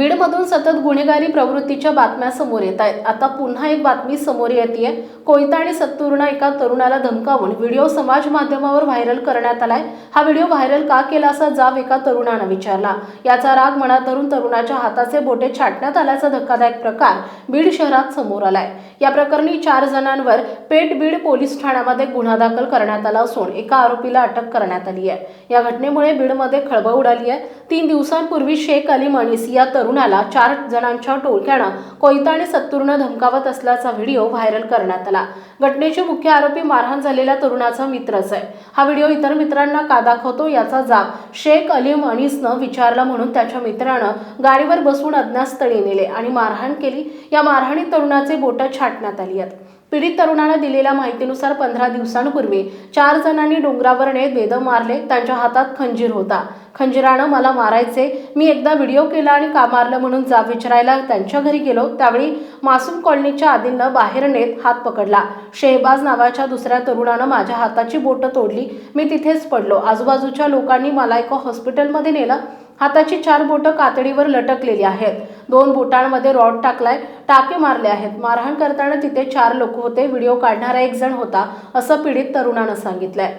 बीडमधून सतत गुन्हेगारी प्रवृत्तीच्या बातम्या समोर येत आहेत. आता पुन्हा एक बातमी समोर येते कोयता आणि सत्तूरनं एका तरुणाला धमकावून व्हिडिओ समाज माध्यमावर व्हायरल करण्यात आलाय. हा व्हिडिओ व्हायरल का केला असा जाब एका तरुणानं विचारला. याचा राग मनात धरून तरुणाच्या हाताचे बोटे छाटण्यात आल्याचा धक्कादायक प्रकार बीड शहरात समोर आलाय. या प्रकरणी चार जणांवर पेट बीड पोलीस ठाण्यामध्ये गुन्हा दाखल करण्यात आला असून एका आरोपीला अटक करण्यात आली आहे. या घटनेमुळे बीडमध्ये खळबळ उडाली आहे. तीन दिवसांपूर्वी शेख अली मणीस या तरुणाला चार जणांच्या टोळक्यानं कोयता आणि सत्तूरनं धमकावत असल्याचा व्हिडिओ व्हायरल करण्यात आला. घटनेचे मुख्य आरोपी मारहाण झालेल्या तरुणाचा मित्रच आहे. हा व्हिडिओ इतर मित्रांना का दाखवतो याचा जाब शेख अलीम अनिसनं विचारला म्हणून त्याच्या मित्रानं गाडीवर बसून अज्ञातस्थळी नेले आणि मारहाण केली. या मारहाणीत तरुणाचे बोटं छाटण्यात आली आहेत. पीडित तरुणानं दिलेल्या माहितीनुसार पंधरा दिवसांपूर्वी चार जणांनी डोंगरावर नेत बेदम मारले. त्यांच्या हातात खंजीर होता. खंजिरानं मला मारायचे. मी एकदा व्हिडिओ केला आणि का मारलं म्हणून जाब विचारायला त्यांच्या घरी गेलो. त्यावेळी मासूम कॉलनीच्या आदिलनं बाहेर नेत हात पकडला. शेहबाज नावाच्या दुसऱ्या तरुणानं माझ्या हाताची बोटं तोडली. मी तिथेच पडलो. आजूबाजूच्या लोकांनी मला एका हॉस्पिटलमध्ये नेलं. हाताची चार बोटं कातडीवर लटकलेली आहेत. दोन बोटांमध्ये रॉड टाकलाय. टाके मारले आहेत. मारहाण करताना तिथे चार लोक होते. व्हिडिओ काढणारा एक जण होता असं पीडित तरुणानं सांगितलंय.